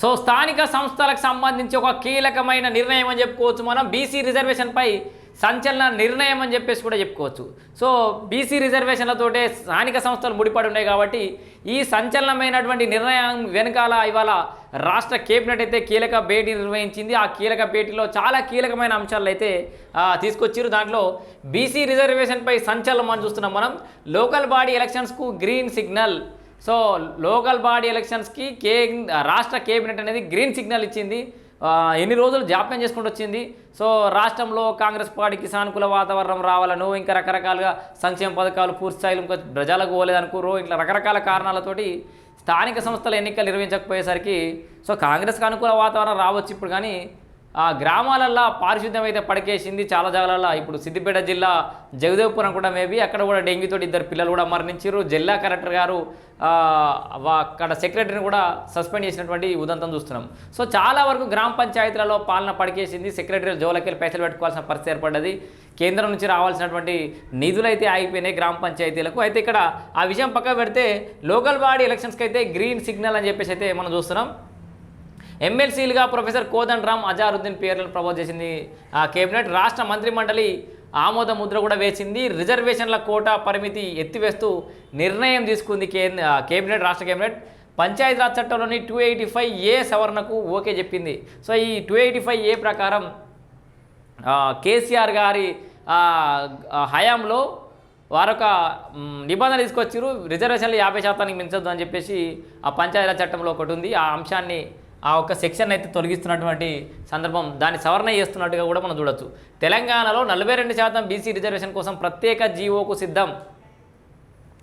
So స్థానిక సంస్థలకు సంబంధించి ఒక కీలకమైన నిర్ణయం అని చెప్పుకోవచ్చు మనం. బీసీ రిజర్వేషన్పై సంచలన నిర్ణయం అని చెప్పేసి కూడా చెప్పుకోవచ్చు. సో బీసీ రిజర్వేషన్లతోటే స్థానిక సంస్థలు ముడిపడి ఉన్నాయి కాబట్టి ఈ సంచలనమైనటువంటి నిర్ణయం వెనకాల ఇవాళ రాష్ట్ర కేబినెట్ అయితే కీలక భేటీ నిర్వహించింది. ఆ కీలక భేటీలో చాలా కీలకమైన అంశాలు అయితే తీసుకొచ్చారు. దాంట్లో బీసీ రిజర్వేషన్పై సంచలనం అని చూస్తున్నాం మనం. Local body ఎలక్షన్స్కు green signal so local body ఎలక్షన్స్కి కే రాష్ట్ర కేబినెట్ అనేది గ్రీన్ సిగ్నల్ ఇచ్చింది. ఎన్ని రోజులు జాప్యం చేసుకుంటూ వచ్చింది. సో రాష్ట్రంలో కాంగ్రెస్ పార్టీకి సానుకూల వాతావరణం రావాలను ఇంకా రకరకాలుగా సంక్షేమ పథకాలు పూర్తి స్థాయిలో ఇంకా ప్రజలకు పోలేదనుకోరు. ఇట్లా రకరకాల కారణాలతోటి స్థానిక సంస్థల ఎన్నికలు నిర్వహించకపోయేసరికి సో కాంగ్రెస్కి అనుకూల వాతావరణం రావచ్చు ఇప్పుడు కానీ ఆ గ్రామాలల్లో పారిశుద్ధ్యం అయితే పడకేసింది చాలా జాగాలలో ఇప్పుడు సిద్దిపేట జిల్లా జగదేవ్పురం కూడా మేబీ అక్కడ కూడా డెంగ్యూతో ఇద్దరు పిల్లలు కూడా మరణించారు జిల్లా కలెక్టర్ గారు అక్కడ సెక్రటరీని కూడా సస్పెండ్ చేసినటువంటి ఉదంతం చూస్తున్నాం. సో చాలా వరకు గ్రామ పంచాయతీలలో పాలన పడికేసింది. సెక్రటరీ జోలకెళ్ళి పైసలు పెట్టుకోవాల్సిన పరిస్థితి ఏర్పడ్డది. కేంద్రం నుంచి రావాల్సినటువంటి నిధులైతే ఆగిపోయినాయి గ్రామ పంచాయతీలకు. అయితే ఇక్కడ ఆ విషయం పక్క పెడితే లోకల్ బాడీ ఎలక్షన్స్కి అయితే గ్రీన్ సిగ్నల్ అని చెప్పేసి అయితే మనం చూస్తున్నాం. ఎమ్మెల్సీలుగా ప్రొఫెసర్ కోదండ్ రామ్ అజారుద్దీన్ పేర్లను ప్రపోజ్ చేసింది. ఆ కేబినెట్ రాష్ట్ర మంత్రి మండలి ఆమోద ముద్ర కూడా వేసింది. రిజర్వేషన్ల కోటా పరిమితి ఎత్తివేస్తూ నిర్ణయం తీసుకుంది కేంద్ర కేబినెట్ రాష్ట్ర కేబినెట్. పంచాయతీరాజ్ చట్టంలోని టూ ఎయిటీ ఫైవ్ ఏ సవరణకు ఓకే చెప్పింది. సో ఈ టూ ఎయిటీ ఫైవ్ ఏ ప్రకారం కేసీఆర్ గారి హయాంలో వారొక నిబంధన తీసుకొచ్చారు. రిజర్వేషన్లు యాభై శాతానికి మించొద్దు అని చెప్పేసి ఆ పంచాయతీరాజ్ చట్టంలో ఒకటి ఉంది. ఆ అంశాన్ని ఆ ఒక్క సెక్షన్ అయితే తొలగిస్తున్నటువంటి సందర్భం దాన్ని సవరణ చేస్తున్నట్టుగా కూడా మనం చూడొచ్చు. తెలంగాణలో నలభై రెండు శాతం బీసీ రిజర్వేషన్ కోసం ప్రత్యేక జీవోకు సిద్ధం.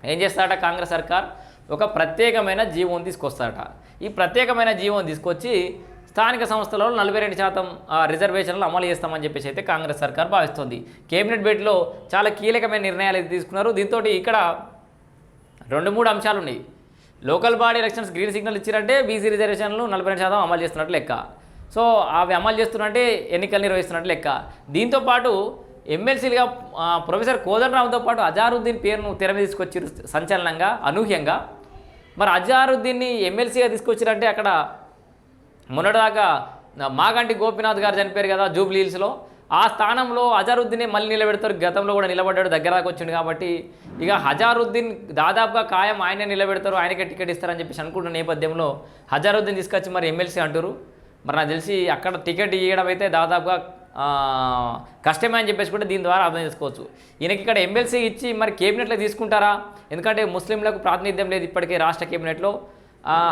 ఏం చేస్తారట కాంగ్రెస్ సర్కార్? ఒక ప్రత్యేకమైన జీవోని తీసుకొస్తారట. ఈ ప్రత్యేకమైన జీవోని తీసుకొచ్చి స్థానిక సంస్థలలో నలభై రెండు శాతం ఆ, రిజర్వేషన్లు అమలు చేస్తామని చెప్పేసి అయితే కాంగ్రెస్ సర్కార్ భావిస్తుంది. కేబినెట్ భేటీలో చాలా కీలకమైన నిర్ణయాలు అయితే తీసుకున్నారు. దీంతో ఇక్కడ రెండు మూడు అంశాలు ఉన్నాయి local body elections green signal ఇచ్చారంటే బీసీ రిజర్వేషన్లు నలభై రెండు శాతం అమలు చేస్తున్నట్టు లెక్క. సో అవి అమలు చేస్తున్నట్టే ఎన్నికలు నిర్వహిస్తున్నట్టు లెక్క. దీంతో పాటు ఎమ్మెల్సీలుగా ప్రొఫెసర్ కోదండరామ్తో పాటు అజారుద్దీన్ పేరును తెర మీద తీసుకొచ్చారు సంచలనంగా అనూహ్యంగా. మరి అజారుద్దీన్ని ఎమ్మెల్సీగా తీసుకొచ్చారంటే అక్కడ మొన్నటిదాకా మాగంటి గోపీనాథ్ గారు చనిపోయారు కదా జూబ్లీ హిల్స్లో. ఆ స్థానంలో హజారుద్దీనే మళ్ళీ నిలబెడతారు. గతంలో కూడా నిలబడ్డాడు దగ్గర దాకా వచ్చిండు కాబట్టి. ఇక హజారుద్దీన్ దాదాపుగా ఖాయం ఆయనే నిలబెడతారు ఆయనకే టికెట్ ఇస్తారని చెప్పేసి అనుకుంటున్న నేపథ్యంలో హజారుద్దీన్ తీసుకొచ్చి మరి ఎమ్మెల్సీ అంటారు మరి నాకు తెలిసి అక్కడ టికెట్ ఇవ్వడం అయితే దాదాపుగా కష్టమే అని చెప్పేసి కూడా దీని ద్వారా అర్థం చేసుకోవచ్చు. ఈయనకి ఇక్కడ ఎమ్మెల్సీ ఇచ్చి మరి కేబినెట్లో తీసుకుంటారా? ఎందుకంటే ముస్లింలకు ప్రాతినిధ్యం లేదు ఇప్పటికే రాష్ట్ర కేబినెట్లో.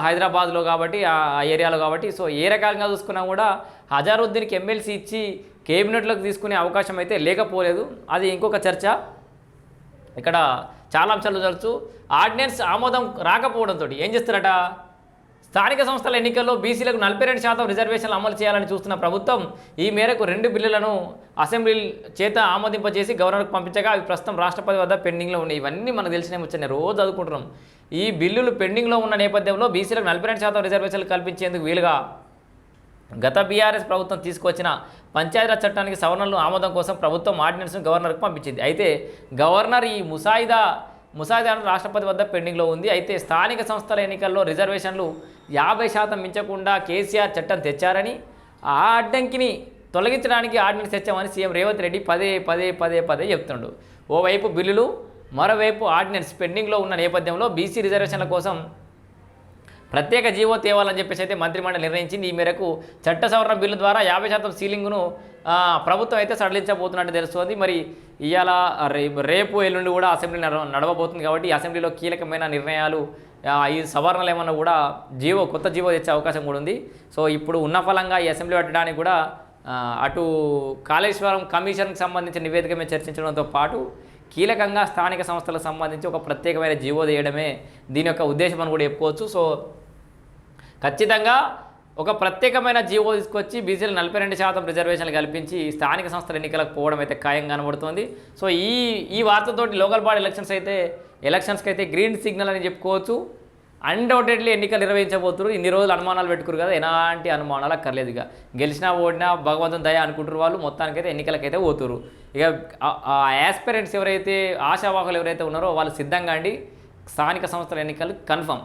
హైదరాబాద్లో కాబట్టి ఆ ఏరియాలో కాబట్టి. సో ఏ రకంగా చూసుకున్నా కూడా హజారుద్దీన్కి ఎమ్మెల్సీ ఇచ్చి కేబినెట్లోకి తీసుకునే అవకాశం అయితే లేకపోలేదు. అది ఇంకొక చర్చ. ఇక్కడ చాలా అంశాలు చూడవచ్చు ఆర్డినెన్స్ ఆమోదం రాకపోవడంతో ఏం చేస్తారట? స్థానిక సంస్థల ఎన్నికల్లో బీసీలకు నలభై రెండు శాతం రిజర్వేషన్లు అమలు చేయాలని చూస్తున్న ప్రభుత్వం ఈ మేరకు రెండు బిల్లులను అసెంబ్లీ చేత ఆమోదింపజేసి గవర్నర్కు పంపించగా అవి ప్రస్తుతం రాష్ట్రపతి వద్ద పెండింగ్లో ఉన్నాయి. ఇవన్నీ మనకు తెలిసిన ముచ్చని రోజు చదువుకుంటున్నాం. ఈ బిల్లులు పెండింగ్లో ఉన్న నేపథ్యంలో బీసీలకు నలభై రెండు శాతం రిజర్వేషన్లు కల్పించేందుకు వీలుగా గత బీఆర్ఎస్ ప్రభుత్వం తీసుకొచ్చిన పంచాయతీరాజ్ చట్టానికి సవరణలు ఆమోదం కోసం ప్రభుత్వం ఆర్డినెన్స్ను గవర్నర్కు పంపించింది. అయితే గవర్నర్ ఈ ముసాయిదా ముసాయిదాను రాష్ట్రపతి వద్ద పెండింగ్లో ఉంది. అయితే స్థానిక సంస్థల ఎన్నికల్లో రిజర్వేషన్లు యాభై శాతం మించకుండా కేసీఆర్ చట్టం తెచ్చారని ఆ అడ్డంకిని తొలగించడానికి ఆర్డినెన్స్ తెచ్చామని సీఎం రేవంత్ రెడ్డి పదే పదే పదే పదే చెప్తుండు. ఓవైపు బిల్లులు మరోవైపు ఆర్డినెన్స్ పెండింగ్లో ఉన్న నేపథ్యంలో బీసీ రిజర్వేషన్ల కోసం ప్రత్యేక జీవో తేవాలని చెప్పేసి అయితే మంత్రిమండలి నిర్ణయించింది. ఈ మేరకు చట్ట సవరణ బిల్లు ద్వారా యాభై శాతం సీలింగ్ను ప్రభుత్వం అయితే సడలించబోతున్నట్టు తెలుస్తోంది. మరి ఇవాళ రేపు రేపు ఎల్లుండి కూడా అసెంబ్లీ నడవబోతుంది కాబట్టి అసెంబ్లీలో కీలకమైన నిర్ణయాలు ఈ సవరణలు ఏమన్నా కూడా జీవో కొత్త జీవో తెచ్చే అవకాశం కూడా ఉంది. సో ఇప్పుడు ఉన్న ఫలంగా ఈ అసెంబ్లీ పెట్టడానికి కూడా అటు కాళేశ్వరం కమిషన్కి సంబంధించిన నివేదిక మీద చర్చించడంతో పాటు కీలకంగా స్థానిక సంస్థలకు సంబంధించి ఒక ప్రత్యేకమైన జీవో తీయడమే దీని యొక్క ఉద్దేశం అని కూడా చెప్పుకోవచ్చు. సో ఖచ్చితంగా ఒక ప్రత్యేకమైన జీవో తీసుకొచ్చి బీసీలు నలభై రెండు శాతం రిజర్వేషన్లు కల్పించి స్థానిక సంస్థల ఎన్నికలకు పోవడం అయితే ఖాయం కనబడుతుంది. సో ఈ ఈ వార్తతోటి లోకల్ బాడీ ఎలక్షన్స్ అయితే ఎలక్షన్స్కి అయితే గ్రీన్ సిగ్నల్ అని చెప్పుకోవచ్చు. అన్డౌటెడ్లీ ఎన్నికలు నిర్వహించబోతున్నారు ఇన్ని రోజులు అనుమానాలు పెట్టుకురు కదా ఎలాంటి అనుమానాలు అక్కర్లేదు ఇక. గెలిచినా ఓడినా భగవంతుని దయ అనుకుంటారు వాళ్ళు. మొత్తానికైతే ఎన్నికలకైతే పోతురు ఇక ఆ యాస్పిరెంట్స్ ఎవరైతే ఆశావాహులు ఎవరైతే ఉన్నారో వాళ్ళు సిద్ధంగా అండి. స్థానిక సంస్థల ఎన్నికలు కన్ఫర్మ్.